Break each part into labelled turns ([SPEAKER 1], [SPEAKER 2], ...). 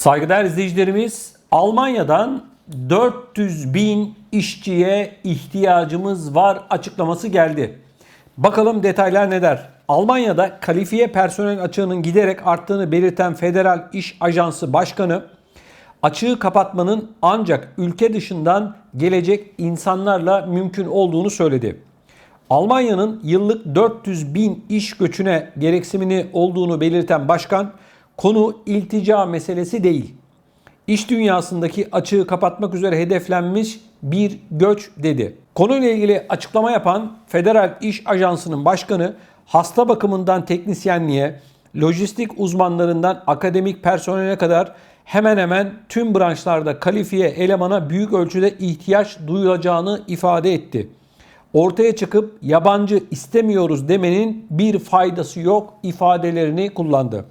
[SPEAKER 1] Saygıdeğer izleyicilerimiz Almanya'dan 400 bin işçiye ihtiyacımız var açıklaması geldi. Bakalım detaylar ne der? Almanya'da kalifiye personel açığının giderek arttığını belirten Federal İş Ajansı Başkanı açığı kapatmanın ancak ülke dışından gelecek insanlarla mümkün olduğunu söyledi. Almanya'nın yıllık 400 bin iş göçüne gereksinimini olduğunu belirten başkan, konu iltica meselesi değil. İş dünyasındaki açığı kapatmak üzere hedeflenmiş bir göç dedi. Konuyla ilgili açıklama yapan Federal İş Ajansı'nın başkanı hasta bakımından teknisyenliğe, lojistik uzmanlarından akademik personele kadar hemen hemen tüm branşlarda kalifiye elemana büyük ölçüde ihtiyaç duyulacağını ifade etti ortaya çıkıp yabancı istemiyoruz demenin bir faydası yok ifadelerini kullandı.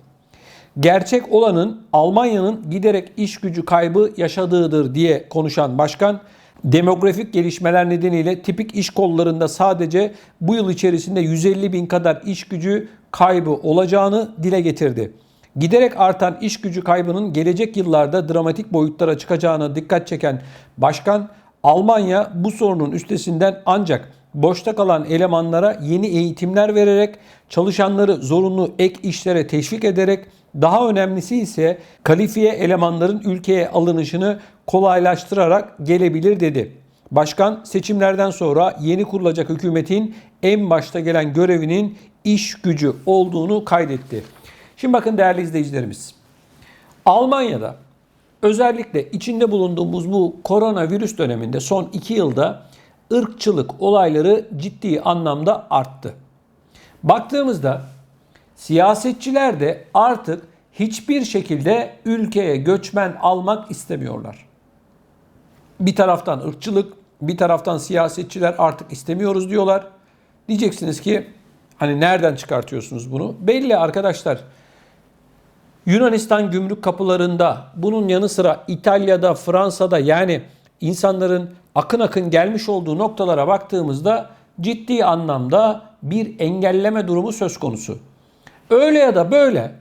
[SPEAKER 1] Gerçek olanın Almanya'nın giderek iş gücü kaybı yaşadığıdır diye konuşan başkan, demografik gelişmeler nedeniyle tipik iş kollarında sadece bu yıl içerisinde 150 bin kadar iş gücü kaybı olacağını dile getirdi. Giderek artan iş gücü kaybının gelecek yıllarda dramatik boyutlara çıkacağına dikkat çeken başkan, Almanya bu sorunun üstesinden ancak boşta kalan elemanlara yeni eğitimler vererek, çalışanları zorunlu ek işlere teşvik ederek, daha önemlisi ise kalifiye elemanların ülkeye alınışını kolaylaştırarak gelebilir dedi. Başkan seçimlerden sonra yeni kurulacak hükümetin en başta gelen görevinin iş gücü olduğunu kaydetti. Şimdi bakın değerli izleyicilerimiz. Almanya'da özellikle içinde bulunduğumuz bu koronavirüs döneminde son 2 yılda ırkçılık olayları ciddi anlamda arttı. Baktığımızda siyasetçiler de artık hiçbir şekilde ülkeye göçmen almak istemiyorlar. Bir taraftan ırkçılık, bir taraftan siyasetçiler artık istemiyoruz diyorlar. Diyeceksiniz ki hani nereden çıkartıyorsunuz bunu? Belli arkadaşlar. Yunanistan gümrük kapılarında, bunun yanı sıra İtalya'da, Fransa'da yani insanların akın akın gelmiş olduğu noktalara baktığımızda ciddi anlamda bir engelleme durumu söz konusu. Öyle ya da böyle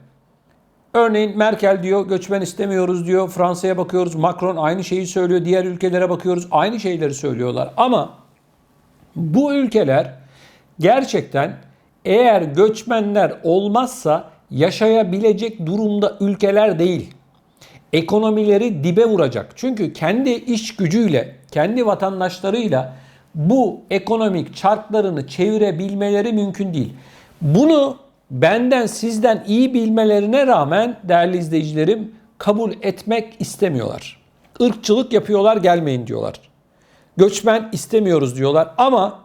[SPEAKER 1] Örneğin Merkel diyor göçmen istemiyoruz diyor. Fransa'ya bakıyoruz. Macron aynı şeyi söylüyor. Diğer ülkelere bakıyoruz. Aynı şeyleri söylüyorlar. Ama bu ülkeler gerçekten eğer göçmenler olmazsa yaşayabilecek durumda ülkeler değil. Ekonomileri dibe vuracak. Çünkü kendi iş gücüyle, kendi vatandaşlarıyla bu ekonomik çarklarını çevirebilmeleri mümkün değil. Bunu benden sizden iyi bilmelerine rağmen değerli izleyicilerim kabul etmek istemiyorlar. Irkçılık yapıyorlar gelmeyin diyorlar. Göçmen istemiyoruz diyorlar ama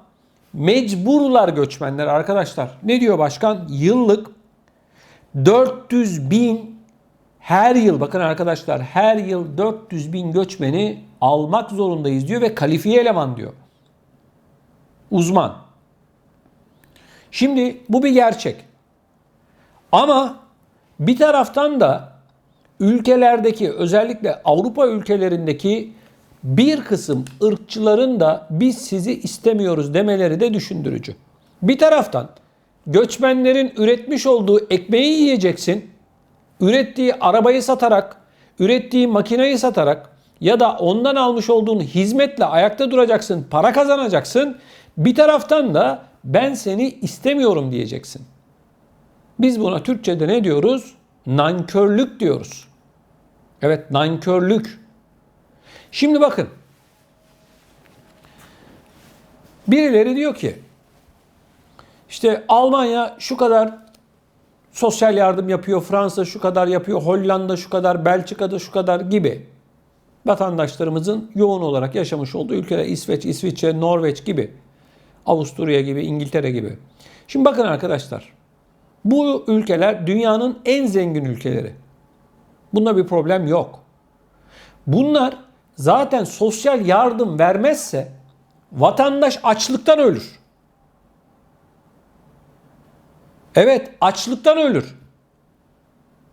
[SPEAKER 1] mecburlar göçmenler arkadaşlar. Ne diyor başkan? Yıllık 400 bin her yıl bakın arkadaşlar her yıl 400 bin göçmeni almak zorundayız diyor ve kalifiye eleman diyor. Uzman. Şimdi bu bir gerçek. Ama bir taraftan da ülkelerdeki özellikle Avrupa ülkelerindeki bir kısım ırkçıların da biz sizi istemiyoruz demeleri de düşündürücü. Bir taraftan göçmenlerin üretmiş olduğu ekmeği yiyeceksin. Ürettiği arabayı satarak, ürettiği makineyi satarak ya da ondan almış olduğun hizmetle ayakta duracaksın, para kazanacaksın. Bir taraftan da ben seni istemiyorum diyeceksin. Biz buna Türkçe'de ne diyoruz? Nankörlük diyoruz. Evet nankörlük. Şimdi bakın. Birileri diyor ki işte Almanya şu kadar sosyal yardım yapıyor, Fransa şu kadar yapıyor, Hollanda şu kadar, Belçika'da şu kadar gibi vatandaşlarımızın yoğun olarak yaşamış olduğu ülkeler İsveç, İsviçre, Norveç gibi, Avusturya gibi, İngiltere gibi. Şimdi bakın arkadaşlar. Bu ülkeler dünyanın en zengin ülkeleri. Bunda bir problem yok. Bunlar zaten sosyal yardım vermezse vatandaş açlıktan ölür. Evet, açlıktan ölür.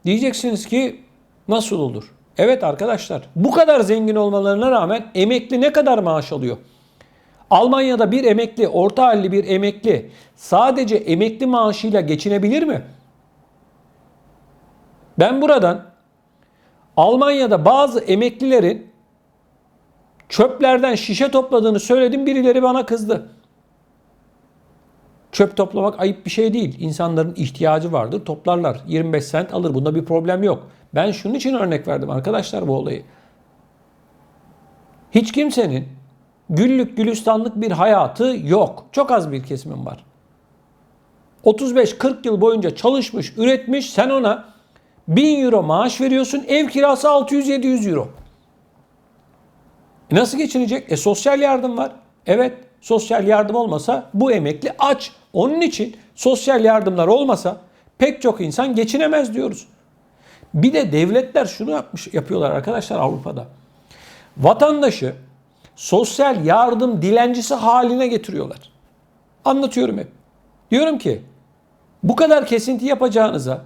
[SPEAKER 1] Diyeceksiniz ki nasıl olur? Evet arkadaşlar, bu kadar zengin olmalarına rağmen emekli ne kadar maaş alıyor? Almanya'da bir emekli, orta halli bir emekli sadece emekli maaşıyla geçinebilir mi? Ben buradan Almanya'da bazı emeklilerin çöplerden şişe topladığını söyledim. Birileri bana kızdı. Çöp toplamak ayıp bir şey değil. İnsanların ihtiyacı vardır. Toplarlar. 25 sent alır. Bunda bir problem yok. Ben şunun için örnek verdim arkadaşlar bu olayı. Hiç kimsenin güllük gülistanlık bir hayatı yok. Çok az bir kesimin var. 35-40 yıl boyunca çalışmış, üretmiş. Sen ona 1000 euro maaş veriyorsun. Ev kirası 600-700 euro. E nasıl geçinecek? E sosyal yardım var. Evet sosyal yardım olmasa bu emekli aç. Onun için sosyal yardımlar olmasa pek çok insan geçinemez diyoruz. Bir de devletler şunu yapmış yapıyorlar arkadaşlar Avrupa'da. Vatandaşı sosyal yardım dilencisi haline getiriyorlar. Anlatıyorum hep. Diyorum ki bu kadar kesinti yapacağınıza,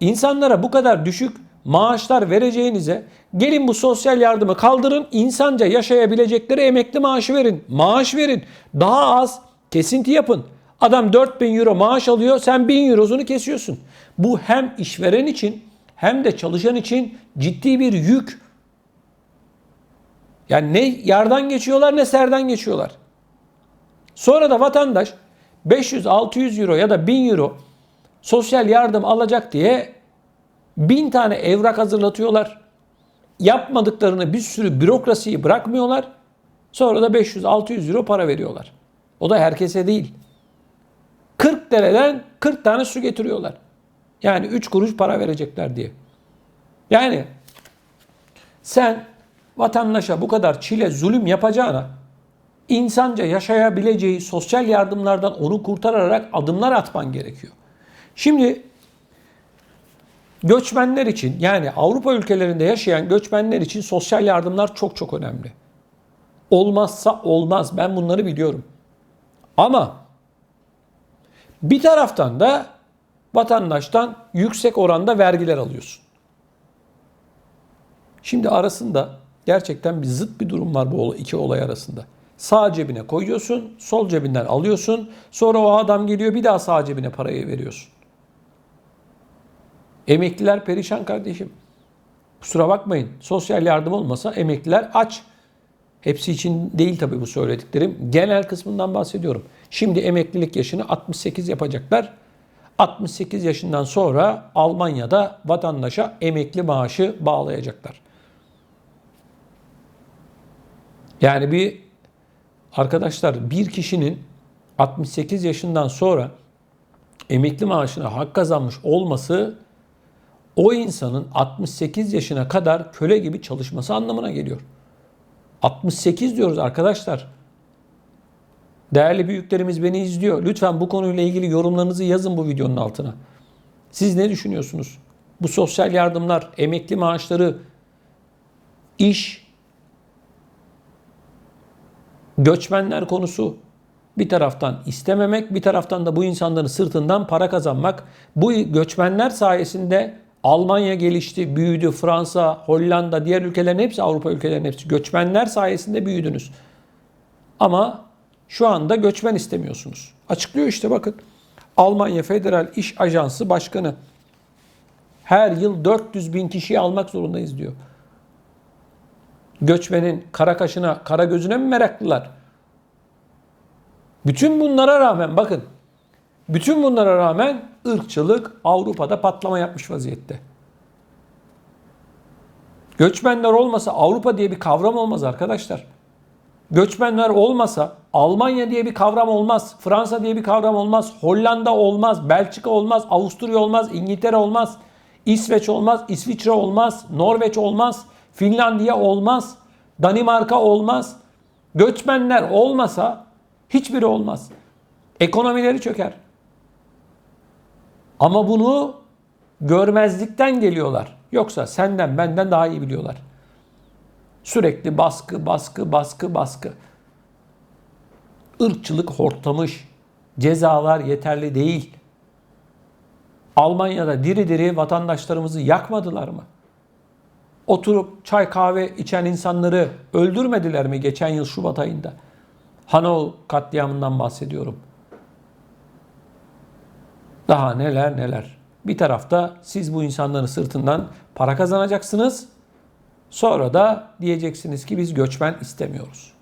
[SPEAKER 1] insanlara bu kadar düşük maaşlar vereceğinize gelin bu sosyal yardımı kaldırın, insanca yaşayabilecekleri emekli maaşı verin. Maaş verin. Daha az kesinti yapın. Adam 4000 euro maaş alıyor, sen 1000 eurosunu kesiyorsun. Bu hem işveren için hem de çalışan için ciddi bir yük. Yani ne yardan geçiyorlar ne serden geçiyorlar. Sonra da vatandaş 500-600 euro ya da 1000 euro sosyal yardım alacak diye bin tane evrak hazırlatıyorlar. Yapmadıklarını bir sürü bürokrasiyi bırakmıyorlar. Sonra da 500-600 euro para veriyorlar. O da herkese değil. 40 dereden 40 tane su getiriyorlar. Yani 3 kuruş para verecekler diye. Yani sen vatandaşa bu kadar çile, zulüm yapacağına insanca yaşayabileceği sosyal yardımlardan onu kurtararak adımlar atman gerekiyor. Şimdi göçmenler için yani Avrupa ülkelerinde yaşayan göçmenler için sosyal yardımlar çok çok önemli. Olmazsa olmaz. Ben bunları biliyorum. Ama bir taraftan da vatandaştan yüksek oranda vergiler alıyorsun. Şimdi arasında gerçekten bir zıt bir durum var bu iki olay arasında. Sağ cebine koyuyorsun, sol cebinden alıyorsun. Sonra o adam geliyor bir daha sağ cebine parayı veriyorsun. Emekliler perişan kardeşim. Kusura bakmayın. Sosyal yardım olmasa emekliler aç. Hepsi için değil tabii bu söylediklerim. Genel kısmından bahsediyorum. Şimdi emeklilik yaşını 68 yapacaklar. 68 yaşından sonra Almanya'da vatandaşa emekli maaşı bağlayacaklar. Yani bir arkadaşlar bir kişinin 68 yaşından sonra emekli maaşına hak kazanmış olması o insanın 68 yaşına kadar köle gibi çalışması anlamına geliyor. 68 diyoruz arkadaşlar. Değerli büyüklerimiz beni izliyor. Lütfen bu konuyla ilgili yorumlarınızı yazın bu videonun altına. Siz ne düşünüyorsunuz? Bu sosyal yardımlar, emekli maaşları, iş, göçmenler konusu bir taraftan istememek, bir taraftan da bu insanların sırtından para kazanmak. Bu göçmenler sayesinde Almanya gelişti, büyüdü, Fransa, Hollanda, diğer ülkelerin hepsi, Avrupa ülkelerinin hepsi göçmenler sayesinde büyüdünüz. Ama şu anda göçmen istemiyorsunuz. Açıklıyor işte bakın. Almanya Federal İş Ajansı Başkanı her yıl 400 bin kişiyi almak zorundayız diyor. Göçmenin kara kaşına, kara gözüne mi meraklılar? Bütün bunlara rağmen bakın bütün bunlara rağmen ırkçılık Avrupa'da patlama yapmış vaziyette. Göçmenler olmasa Avrupa diye bir kavram olmaz arkadaşlar. Göçmenler olmasa Almanya diye bir kavram olmaz. Fransa diye bir kavram olmaz. Hollanda olmaz. Belçika olmaz. Avusturya olmaz. İngiltere olmaz. İsveç olmaz. İsviçre olmaz. Norveç olmaz. Finlandiya olmaz. Danimarka olmaz. Göçmenler olmasa hiçbiri olmaz. Ekonomileri çöker. Ama bunu görmezlikten geliyorlar. Yoksa senden benden daha iyi biliyorlar. Sürekli baskı, baskı, baskı, baskı. Irkçılık hortlamış. Cezalar yeterli değil. Almanya'da diri diri vatandaşlarımızı yakmadılar mı? Oturup çay kahve içen insanları öldürmediler mi geçen yıl Şubat ayında? Hanau katliamından bahsediyorum. Daha neler neler. Bir tarafta siz bu insanların sırtından para kazanacaksınız. Sonra da diyeceksiniz ki biz göçmen istemiyoruz.